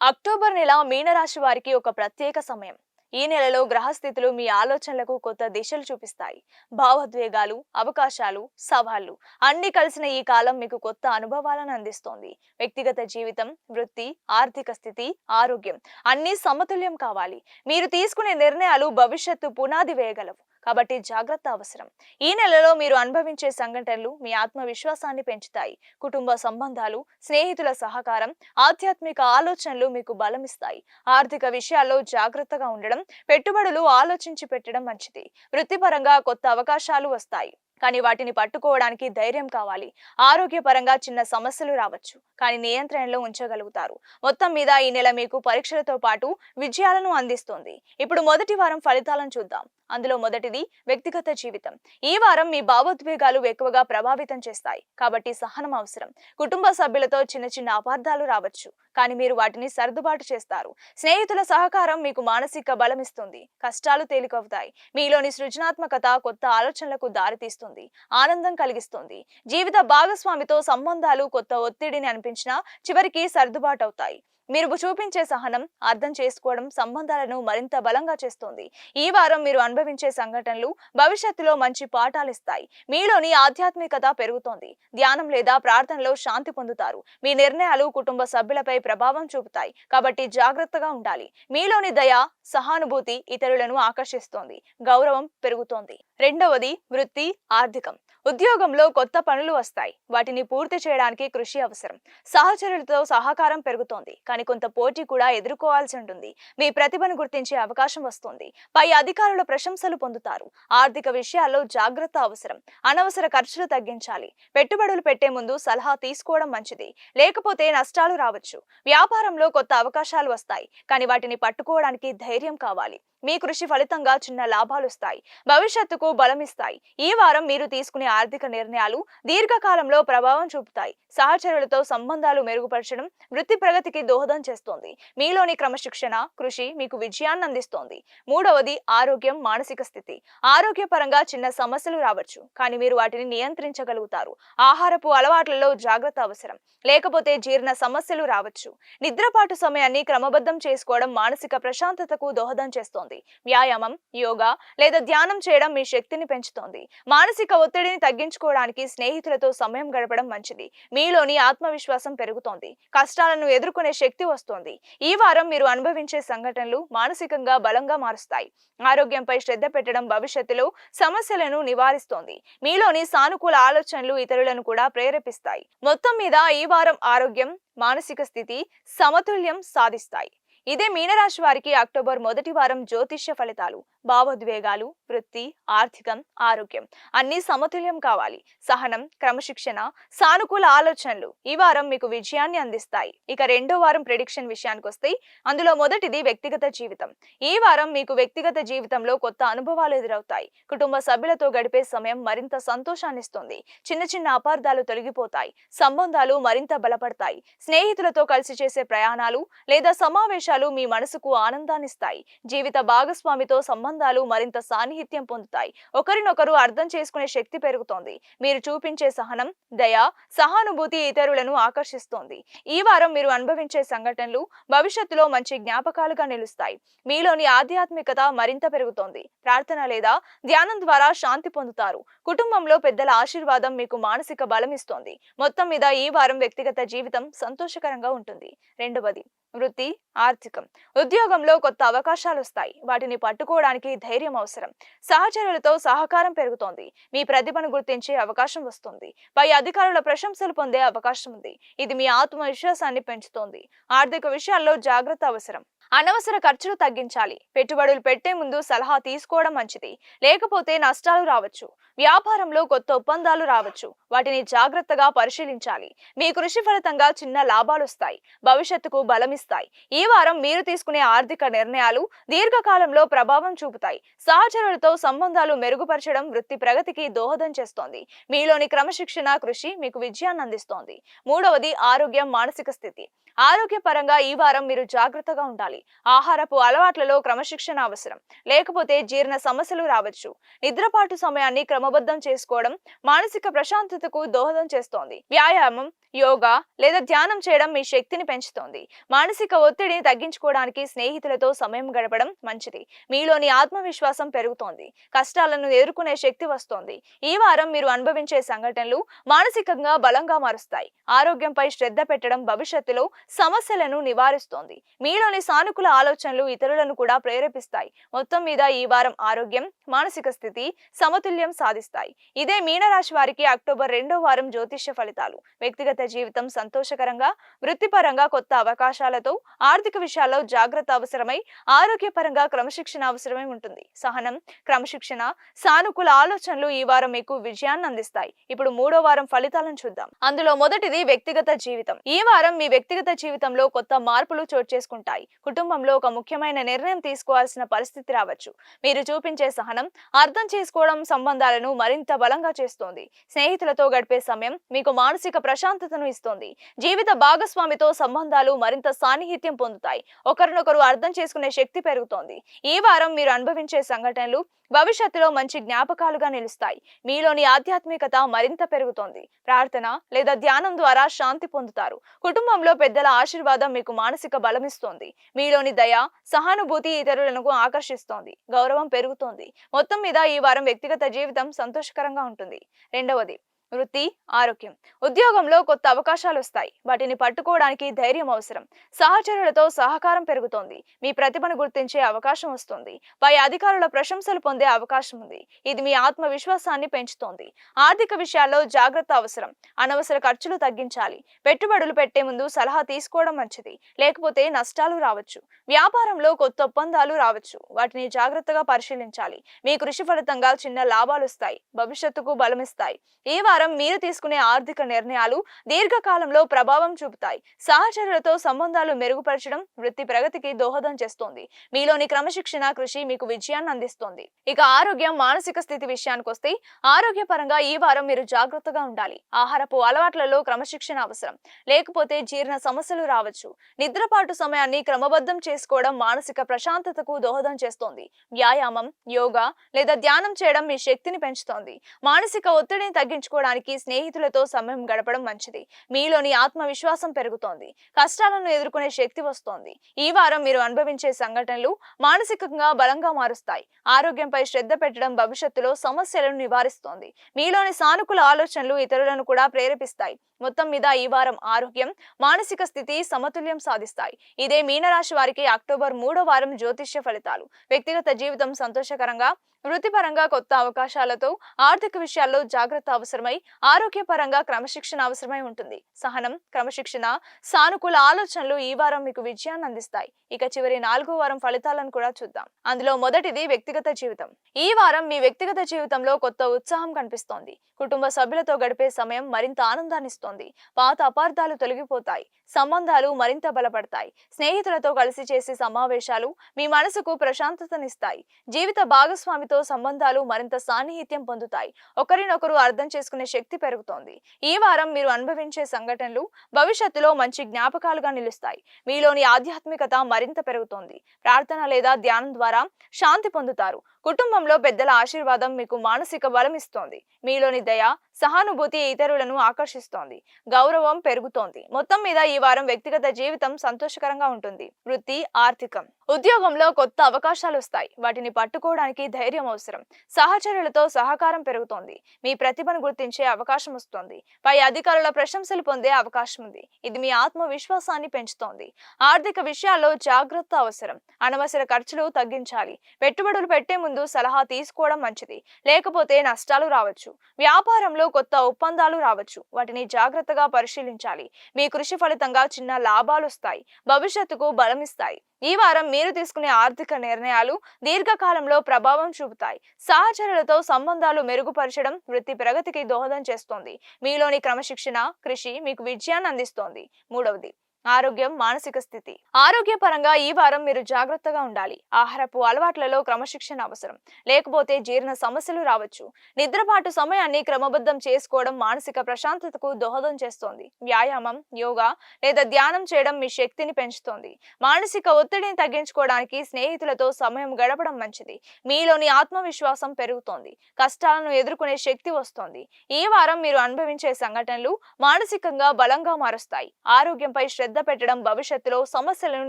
October నెల మీనరాశి వారికి ఒక ప్రత్యేక సమయం. ఈ నెలలో గ్రహస్థితులు మీ ఆలోచనలకు కొత్త దిశలు చూపిస్తాయి. భావోద్వేగాలు అవకాశాలు సవాళ్ళు అన్ని కలిసిన ఈ కాలం మీకు కొత్త అనుభవాలను అందిస్తోంది. వ్యక్తిగత జీవితం వృత్తి ఆర్థిక స్థితి ఆరోగ్యం అన్ని సమతుల్యం కావాలి. మీరు తీసుకునే నిర్ణయాలు భవిష్యత్తు పునాది వేయగలవు. కాబట్టి జాగ్రత్త అవసరం. ఈ నెలలో మీరు అనుభవించే సంఘటనలు మీ ఆత్మవిశ్వాసాన్ని పెంచుతాయి. కుటుంబ సంబంధాలు స్నేహితుల సహకారం ఆధ్యాత్మిక ఆలోచనలు మీకు బలమిస్తాయి. ఆర్థిక విషయాల్లో జాగ్రత్తగా ఉండడం పెట్టుబడులు ఆలోచించి పెట్టడం మంచిది. వృత్తిపరంగా కొత్త అవకాశాలు వస్తాయి. కానీ వాటిని పట్టుకోవడానికి ధైర్యం కావాలి. ఆరోగ్యపరంగా చిన్న సమస్యలు రావచ్చు కానీ నియంత్రణలో ఉంచగలుగుతారు. మొత్తం మీద ఈ నెల మీకు పరీక్షలతో పాటు విజయాలను అందిస్తుంది. ఇప్పుడు మొదటి వారం ఫలితాలను చూద్దాం. అందులో మొదటిది వ్యక్తిగత జీవితం. ఈ వారం మీ భావోద్వేగాలు ఎక్కువగా ప్రభావితం చేస్తాయి. కాబట్టి సహనం అవసరం. కుటుంబ సభ్యులతో చిన్న చిన్న అపార్థాలు రావచ్చు కానీ మీరు వాటిని సర్దుబాటు చేస్తారు. స్నేహితుల సహకారం మీకు మానసిక బలం ఇస్తుంది. కష్టాలు తేలికవుతాయి. మీలోని సృజనాత్మకత కొత్త ఆలోచనలకు దారితీస్తుంది. ఆనందం కలిగిస్తుంది. జీవిత భాగస్వామితో సంబంధాలు కొత్త ఒత్తిడిని అనిపించినా చివరికి సర్దుబాటు అవుతాయి మీరు చూపించే సహనం అర్థం చేసుకోవడం సంబంధాలను మరింత బలంగా చేస్తుంది. ఈ వారం మీరు అనుభవించే సంఘటనలు భవిష్యత్తులో మంచి పాఠాలు ఇస్తాయి మీలోని ఆధ్యాత్మికత పెరుగుతోంది. ధ్యానం లేదా ప్రార్థనలో శాంతి పొందుతారు. మీ నిర్ణయాలు కుటుంబ సభ్యులపై ప్రభావం చూపుతాయి. కాబట్టి జాగ్రత్తగా ఉండాలి. మీలోని దయ సహానుభూతి ఇతరులను ఆకర్షిస్తోంది. గౌరవం పెరుగుతోంది. రెండవది వృత్తి ఆర్థికం. ఉద్యోగంలో కొత్త పనులు వస్తాయి. వాటిని పూర్తి చేయడానికి కృషి అవసరం. సహచరులతో సహకారం పెరుగుతోంది. కానీ కొంత పోటీ కూడా ఎదుర్కోవాల్సి ఉంటుంది. మీ ప్రతిభను గుర్తించే అవకాశం వస్తుంది. పై అధికారుల ప్రశంసలు పొందుతారు. ఆర్థిక విషయాల్లో జాగ్రత్త అవసరం. అనవసర ఖర్చులు తగ్గించాలి. పెట్టుబడులు పెట్టే ముందు సలహా తీసుకోవడం మంచిది. లేకపోతే నష్టాలు రావచ్చు. వ్యాపారంలో కొత్త అవకాశాలు వస్తాయి. కానీ వాటిని పట్టుకోవడానికి ధైర్యం కావాలి. మీ కృషి ఫలితంగా చిన్న లాభాలుస్తాయి. భవిష్యత్తుకు బలమిస్తాయి. ఈ వారం మీరు తీసుకునే ఆర్థిక నిర్ణయాలు దీర్ఘకాలంలో ప్రభావం చూపుతాయి. సహచరులతో సంబంధాలు మెరుగుపరచడం వృత్తి ప్రగతికి దోహదం చేస్తోంది. మీలోని క్రమశిక్షణ కృషి మీకు విజయాన్ని అందిస్తోంది. మూడవది ఆరోగ్యం మానసిక స్థితి. ఆరోగ్యపరంగా చిన్న సమస్యలు రావచ్చు కానీ మీరు వాటిని నియంత్రించగలుగుతారు. ఆహారపు అలవాట్లలో జాగ్రత్త అవసరం. లేకపోతే జీర్ణ సమస్యలు రావచ్చు. నిద్రపాటు సమయాన్ని క్రమబద్ధం చేసుకోవడం మానసిక ప్రశాంతతకు దోహదం చేస్తోంది. వ్యాయామం యోగా లేదా ధ్యానం చేయడం మీ శక్తిని పెంచుతోంది. మానసిక ఒత్తిడిని తగ్గించుకోవడానికి స్నేహితులతో సమయం గడపడం మంచిది. మీలోని ఆత్మవిశ్వాసం పెరుగుతోంది. కష్టాలను ఎదుర్కొనే శక్తి వస్తోంది. ఈ వారం మీరు అనుభవించే సంఘటనలు మానసికంగా బలంగా మారుస్తాయి. ఆరోగ్యంపై శ్రద్ధ పెట్టడం భవిష్యత్తులో సమస్యలను నివారిస్తోంది. మీలోని సానుకూల ఆలోచనలు ఇతరులను కూడా ప్రేరేపిస్తాయి. మొత్తం మీద ఈ వారం ఆరోగ్యం మానసిక స్థితి సమతుల్యం సాధిస్తాయి. ఇదే మీనరాశి వారికి అక్టోబర్ మొదటి వారం జ్యోతిష్య ఫలితాలు. భావోద్వేగాలు వృత్తి ఆర్థికం ఆరోగ్యం అన్ని సమతుల్యం కావాలి. సహనం క్రమశిక్షణ సానుకూల ఆలోచనలు ఈ వారం మీకు విజయాన్ని అందిస్తాయి. ఇక రెండో వారం ప్రిడిక్షన్ విషయానికి వస్తే అందులో మొదటిది వ్యక్తిగత జీవితం. ఈ వారం మీకు వ్యక్తిగత జీవితంలో కొత్త అనుభవాలు ఎదురవుతాయి. కుటుంబ సభ్యులతో గడిపే సమయం మరింత సంతోషాన్నిస్తుంది చిన్న చిన్న అపార్థాలు తొలగిపోతాయి. సంబంధాలు మరింత బలపడతాయి. స్నేహితులతో కలిసి చేసే ప్రయాణాలు లేదా సమావేశాలు మీ మనసుకు ఆనందాన్నిస్తాయి జీవిత భాగస్వామితో సంబంధం సంబంధాలు మరింత సాన్నిహిత్యం పొందుతాయి. ఒకరినొకరు అర్థం చేసుకునే శక్తి పెరుగుతోంది. మీరు చూపించే సహనం దయ సహానుభూతి ఇతరులను ఆకర్షిస్తోంది. ఈ వారం మీరు అనుభవించే సంఘటనలు భవిష్యత్తులో మంచి జ్ఞాపకాలుగా నిలుస్తాయి. మీలోని ఆధ్యాత్మికత మరింత పెరుగుతోంది. ప్రార్థన లేదా ధ్యానం ద్వారా శాంతి పొందుతారు. కుటుంబంలో పెద్దల ఆశీర్వాదం మీకు మానసిక బలం ఇస్తోంది. మొత్తం మీద ఈ వారం వ్యక్తిగత జీవితం సంతోషకరంగా ఉంటుంది. రెండవది వృత్తి ఆర్థికం. ఉద్యోగంలో కొత్త అవకాశాలు వస్తాయి వాటిని పట్టుకోవడానికి ధైర్యం అవసరం. సహచరులతో సహకారం పెరుగుతోంది. మీ ప్రతిభను గుర్తించే అవకాశం వస్తుంది. పై అధికారుల ప్రశంసలు పొందే అవకాశం ఉంది. ఇది మీ ఆత్మవిశ్వాసాన్ని పెంచుతోంది. ఆర్థిక విషయాల్లో జాగ్రత్త అవసరం. అనవసర ఖర్చులు తగ్గించాలి. పెట్టుబడులు పెట్టే ముందు సలహా తీసుకోవడం మంచిది. లేకపోతే నష్టాలు రావచ్చు. వ్యాపారంలో కొత్త ఒప్పందాలు రావచ్చు. వాటిని జాగ్రత్తగా పరిశీలించాలి. మీ కృషి ఫలితంగా చిన్న లాభాలు వస్తాయి. భవిష్యత్తుకు బలమిస్తాయి. ఈ వారం మీరు తీసుకునే ఆర్థిక నిర్ణయాలు దీర్ఘకాలంలో ప్రభావం చూపుతాయి. సహచరులతో సంబంధాలు మెరుగుపరచడం వృత్తి ప్రగతికి దోహదం చేస్తోంది. మీలోని క్రమశిక్షణ కృషి మీకు విజయాన్ని అందిస్తోంది. మూడవది ఆరోగ్యం మానసిక స్థితి. ఆరోగ్యపరంగా ఈ వారం మీరు జాగ్రత్తగా ఉండాలి. ఆహారపు అలవాట్లలో క్రమశిక్షణ అవసరం. లేకపోతే జీర్ణ సమస్యలు రావచ్చు. నిద్రపాటు సమయాన్ని క్రమబద్ధం చేసుకోవడం మానసిక ప్రశాంతతకు దోహదం చేస్తోంది. వ్యాయామం యోగా లేదా ధ్యానం చేయడం మీ శక్తిని పెంచుతోంది. మానసిక ఒత్తిడిని తగ్గించుకోవడానికి స్నేహితులతో సమయం గడపడం మంచిది. మీలోని ఆత్మవిశ్వాసం పెరుగుతోంది. కష్టాలను ఎదుర్కొనే శక్తి వస్తోంది. ఈ వారం మీరు అనుభవించే సంఘటనలు మానసికంగా బలంగా మారుస్తాయి. ఆరోగ్యంపై శ్రద్ధ పెట్టడం భవిష్యత్తులో సమస్యలను నివారిస్తోంది. మీలోని సానుకూల ఆలోచనలు ఇతరులను కూడా ప్రేరేపిస్తాయి. మొత్తం మీద ఈ వారం ఆరోగ్యం మానసిక స్థితి సమతుల్యం సాధిస్తాయి. ఇదే మీనరాశి వారికి అక్టోబర్ రెండో వారం జ్యోతిష్య ఫలితాలు. వ్యక్తిగత జీవితం సంతోషకరంగా వృత్తిపరంగా కొత్త అవకాశాలతో ఆర్థిక విషయాల్లో జాగ్రత్త అవసరమై ఆరోగ్యపరంగా క్రమశిక్షణ అవసరమై ఉంటుంది. సహనం క్రమశిక్షణ సానుకూల ఆలోచనలు ఈ వారం మీకు విజయాన్ని అందిస్తాయి. ఇప్పుడు మూడో వారం ఫలితాలను చూద్దాం. అందులో మొదటిది వ్యక్తిగత జీవితం. ఈ వారం మీ వ్యక్తిగత జీవితంలో కొత్త మార్పులు చోటు చేసుకుంటాయి. కుటుంబంలో ఒక ముఖ్యమైన నిర్ణయం తీసుకోవాల్సిన పరిస్థితి రావచ్చు. మీరు చూపించే సహనం అర్థం చేసుకోవడం సంబంధాలను మరింత బలంగా చేస్తోంది. స్నేహితులతో గడిపే సమయం మీకు మానసిక ప్రశాంతతను ఇస్తోంది. జీవిత భాగస్వామితో సంబంధాలు మరింత సాన్నిహిత్యం పొందుతాయి. ఒకరినొకరు అర్థం చేసుకునే శక్తి పెరుగుతోంది. ఈ వారం మీరు అనుభవించే సంఘటనలు భవిష్యత్తులో మంచి జ్ఞాపకాలుగా నిలుస్తాయి. మీలోని ఆధ్యాత్మికత మరింత పెరుగుతోంది. ప్రార్థన లేదా ధ్యానం ద్వారా శాంతి పొందుతారు. కుటుంబంలో పెద్ద పెద్దల ఆశీర్వాదం మీకు మానసిక బలమిస్తోంది. మీలోని దయ సహానుభూతి ఇతరులను ఆకర్షిస్తోంది. గౌరవం పెరుగుతోంది. మొత్తం మీద ఈ వారం వ్యక్తిగత జీవితం సంతోషకరంగా ఉంటుంది. రెండవది వృత్తి ఆరోగ్యం. ఉద్యోగంలో కొత్త అవకాశాలు వస్తాయి వాటిని పట్టుకోవడానికి ధైర్యం అవసరం. సహచరులతో సహకారం పెరుగుతోంది. మీ ప్రతిభను గుర్తించే అవకాశం వస్తుంది. పై అధికారుల ప్రశంసలు పొందే అవకాశం ఉంది. ఇది మీ ఆత్మవిశ్వాసాన్ని పెంచుతోంది. ఆర్థిక విషయాల్లో జాగ్రత్త అవసరం. అనవసర ఖర్చులు తగ్గించాలి. పెట్టుబడులు పెట్టే ముందు సలహా తీసుకోవడం మంచిది. లేకపోతే నష్టాలు రావచ్చు. వ్యాపారంలో కొత్త ఒప్పందాలు రావచ్చు. వాటిని జాగ్రత్తగా పరిశీలించాలి. మీ కృషి ఫలితంగా చిన్న లాభాలు వస్తాయి భవిష్యత్తుకు బలమిస్తాయి. ఏ వారం మీరు తీసుకునే ఆర్థిక నిర్ణయాలు దీర్ఘకాలంలో ప్రభావం చూపుతాయి. సహచరులతో సంబంధాలు మెరుగుపరచడం వృత్తి ప్రగతికి దోహదం చేస్తోంది. మీలోని క్రమశిక్షణ కృషి మీకు విజయాన్ని అందిస్తోంది. ఇక ఆరోగ్యం మానసిక స్థితి విషయానికి వస్తే ఆరోగ్యపరంగా ఈ వారం మీరు జాగ్రత్తగా ఉండాలి. ఆహారపు అలవాట్లలో క్రమశిక్షణ అవసరం. లేకపోతే జీర్ణ సమస్యలు రావచ్చు. నిద్రపాటు సమయాన్ని క్రమబద్ధం చేసుకోవడం మానసిక ప్రశాంతతకు దోహదం చేస్తోంది. వ్యాయామం యోగా లేదా ధ్యానం చేయడం మీ శక్తిని పెంచుతోంది. మానసిక ఒత్తిడిని తగ్గించుకోవడానికి స్నేహితులతో సమయం గడపడం మంచిది. మీలోని ఆత్మవిశ్వాసం పెరుగుతోంది. కష్టాలను ఎదుర్కొనే శక్తి వస్తోంది. ఈ వారం మీరు అనుభవించే సంఘటనలు మానసికంగా బలంగా మారుస్తాయి. ఆరోగ్యంపై శ్రద్ధ పెట్టడం భవిష్యత్తులో సమస్యలను నివారిస్తోంది. మీలోని సానుకూల ఆలోచనలు ఇతరులను కూడా ప్రేరేపిస్తాయి. మొత్తం మీద ఈ వారం ఆరోగ్యం మానసిక స్థితి సమతుల్యం సాధిస్తాయి. ఇదే మీనరాశి వారికి అక్టోబర్ మూడో వారం జ్యోతిష్య ఫలితాలు. వ్యక్తిగత జీవితం సంతోషకరంగా వృత్తిపరంగా కొత్త అవకాశాలతో ఆర్థిక విషయాల్లో జాగ్రత్త అవసరమై ఆరోగ్యపరంగా క్రమశిక్షణ అవసరమై ఉంటుంది. సహనం క్రమశిక్షణ సానుకూల ఆలోచనలు ఈ వారం మీకు విజయాన్ని అందిస్తాయి. ఇక చివరి నాలుగో వారం ఫలితాలను కూడా చూద్దాం. అందులో మొదటిది వ్యక్తిగత జీవితం. ఈ వారం మీ వ్యక్తిగత జీవితంలో కొత్త ఉత్సాహం కనిపిస్తోంది. కుటుంబ సభ్యులతో గడిపే సమయం మరింత ఆనందాన్నిస్తోంది పాత అపార్థాలు తొలగిపోతాయి. సంబంధాలు మరింత బలపడతాయి. స్నేహితులతో కలిసి చేసే సమావేశాలు మీ మనసుకు ప్రశాంతతనిస్తాయి. జీవిత భాగస్వామితో సంబంధాలు మరింత సాన్నిహిత్యం పొందుతాయి. ఒకరినొకరు అర్థం చేసుకునే శక్తి పెరుగుతోంది. ఈ వారం మీరు అనుభవించే సంఘటనలు భవిష్యత్తులో మంచి జ్ఞాపకాలుగా నిలుస్తాయి. మీలోని ఆధ్యాత్మికత మరింత పెరుగుతోంది. ప్రార్థన లేదా ధ్యానం ద్వారా శాంతి పొందుతారు. కుటుంబంలో పెద్దల ఆశీర్వాదం మీకు మానసిక బలం ఇస్తోంది. మీలోని దయ సహానుభూతి ఇతరులను ఆకర్షిస్తోంది గౌరవం పెరుగుతోంది. మొత్తం మీద ఈ వారం వ్యక్తిగత జీవితం సంతోషకరంగా ఉంటుంది. వృత్తి ఆర్థికం. ఉద్యోగంలో కొత్త అవకాశాలు వస్తాయి. వాటిని పట్టుకోవడానికి ధైర్యం అవసరం. సహచరులతో సహకారం పెరుగుతోంది. మీ ప్రతిభను గుర్తించే అవకాశం వస్తోంది. పై అధికారుల ప్రశంసలు పొందే అవకాశం ఉంది. ఇది మీ ఆత్మవిశ్వాసాన్ని పెంచుతోంది. ఆర్థిక విషయాల్లో జాగ్రత్త అవసరం. అనవసర ఖర్చులు తగ్గించాలి. పెట్టుబడులు పెట్టే ముందు సలహా తీసుకోవడం మంచిది. లేకపోతే నష్టాలు రావచ్చు. వ్యాపారంలో కొత్త ఒప్పందాలు రావచ్చు. వాటిని జాగ్రత్తగా పరిశీలించాలి. మీ కృషి ఫలితంగా చిన్న లాభాలు వస్తాయి భవిష్యత్తుకు బలమిస్తాయి. ఈ వారం మీరు తీసుకునే ఆర్థిక నిర్ణయాలు దీర్ఘకాలంలో ప్రభావం చూపుతాయి. సహచరులతో సంబంధాలు మెరుగుపరచడం వృత్తి ప్రగతికి దోహదం చేస్తోంది. మీలోని క్రమశిక్షణ కృషి మీకు విజయాన్ని అందిస్తోంది. మూడవది ఆరోగ్యం మానసిక స్థితి. ఆరోగ్యపరంగా ఈ వారం మీరు జాగ్రత్తగా ఉండాలి. ఆహారపు అలవాట్లలో క్రమశిక్షణ అవసరం. లేకపోతే జీర్ణ సమస్యలు రావచ్చు. నిద్రపాటు సమయాన్ని క్రమబద్ధం చేసుకోవడం మానసిక ప్రశాంతతకు దోహదం చేస్తోంది. వ్యాయామం యోగా లేదా ధ్యానం చేయడం మీ శక్తిని పెంచుతోంది. మానసిక ఒత్తిడిని తగ్గించుకోవడానికి స్నేహితులతో సమయం గడపడం మంచిది. మీలోని ఆత్మవిశ్వాసం పెరుగుతోంది. కష్టాలను ఎదుర్కొనే శక్తి వస్తోంది. ఈ వారం మీరు అనుభవించే సంఘటనలు మానసికంగా బలంగా మారుస్తాయి. ఆరోగ్యంపై శ్రద్ధ పెట్టడం భవిష్యత్తులో సమస్యలను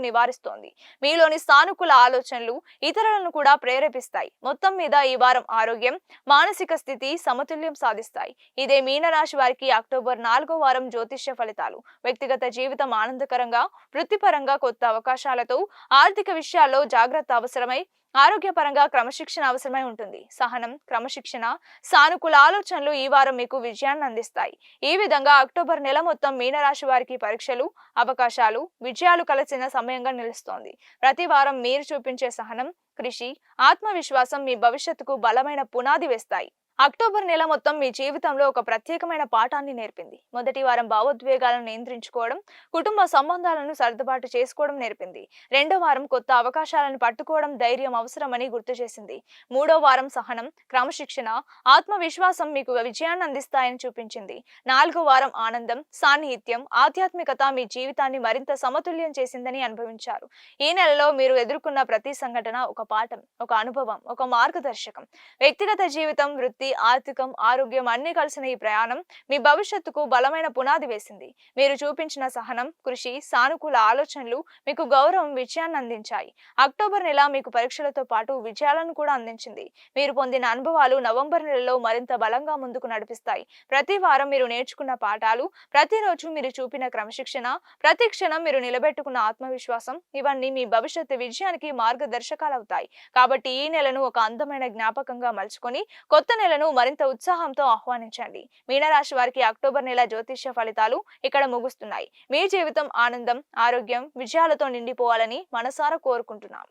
నివారిస్తోంది. మీలోని సానుకూల ఆలోచనలు ఇతరులను కూడా ప్రేరేపిస్తాయి. మొత్తం మీద ఈ వారం ఆరోగ్యం మానసిక స్థితి సమతుల్యం సాధిస్తాయి. ఇదే మీనరాశి వారికి అక్టోబర్ నాలుగో వారం జ్యోతిష్య ఫలితాలు. వ్యక్తిగత జీవితం ఆనందకరంగా వృత్తిపరంగా కొత్త అవకాశాలతో ఆర్థిక విషయాల్లో జాగ్రత్త అవసరమై ఆరోగ్యపరంగా క్రమశిక్షణ అవసరమై ఉంటుంది. సహనం క్రమశిక్షణ సానుకూల ఆలోచనలు ఈ వారం మీకు విజయాన్ని అందిస్తాయి. ఈ విధంగా అక్టోబర్ నెల మొత్తం మీనరాశి వారికి పరీక్షలు అవకాశాలు విజయాలు కలిసిన సమయంగా నిలుస్తోంది. ప్రతి వారం మీరు చూపించే సహనం కృషి ఆత్మవిశ్వాసం మీ భవిష్యత్తుకు బలమైన పునాది వేస్తాయి. అక్టోబర్ నెల మొత్తం మీ జీవితంలో ఒక ప్రత్యేకమైన పాఠాన్ని నేర్పింది. మొదటి వారం భావోద్వేగాలను నియంత్రించుకోవడం కుటుంబ సంబంధాలను సర్దుబాటు చేసుకోవడం నేర్పింది. రెండో వారం కొత్త అవకాశాలను పట్టుకోవడం ధైర్యం అవసరమని గుర్తు చేసింది. మూడో వారం సహనం క్రమశిక్షణ ఆత్మవిశ్వాసం మీకు విజయాన్ని అందిస్తాయని చూపించింది. నాలుగో వారం ఆనందం సాన్నిహిత్యం ఆధ్యాత్మికత మీ జీవితాన్ని మరింత సమతుల్యం చేసిందని అనుభవించారు. ఈ నెలలో మీరు ఎదుర్కొన్న ప్రతి సంఘటన ఒక పాఠం ఒక అనుభవం ఒక మార్గదర్శకం. వ్యక్తిగత జీవితం వృత్తి ఆర్థికం ఆరోగ్యం అన్ని కలిసిన ఈ ప్రయాణం మీ భవిష్యత్తుకు బలమైన పునాది వేసింది. మీరు చూపించిన సహనం కృషి సానుకూల ఆలోచనలు మీకు గౌరవం విజయాన్ని అందించాయి. అక్టోబర్ నెల మీకు పరీక్షలతో పాటు విజయాలను కూడా అందించింది. మీరు పొందిన అనుభవాలు నవంబర్ నెలలో మరింత బలంగా ముందుకు నడిపిస్తాయి. ప్రతి వారం మీరు నేర్చుకున్న పాఠాలు ప్రతిరోజు మీరు చూపిన క్రమశిక్షణ ప్రతి క్షణం మీరు నిలబెట్టుకున్న ఆత్మవిశ్వాసం ఇవన్నీ మీ భవిష్యత్తు విజయానికి మార్గదర్శకాలవుతాయి. కాబట్టి ఈ నెలను ఒక అందమైన జ్ఞాపకంగా మలుచుకొని కొత్త నెలను మరింత ఉత్సాహంతో ఆహ్వానించండి. మీనరాశి వారికి అక్టోబర్ నెల జ్యోతిష్య ఫలితాలు ఇక్కడ ముగుస్తున్నాయి. మీ జీవితం ఆనందం ఆరోగ్యం విజయాలతో నిండిపోవాలని మనసారా కోరుకుంటున్నాం.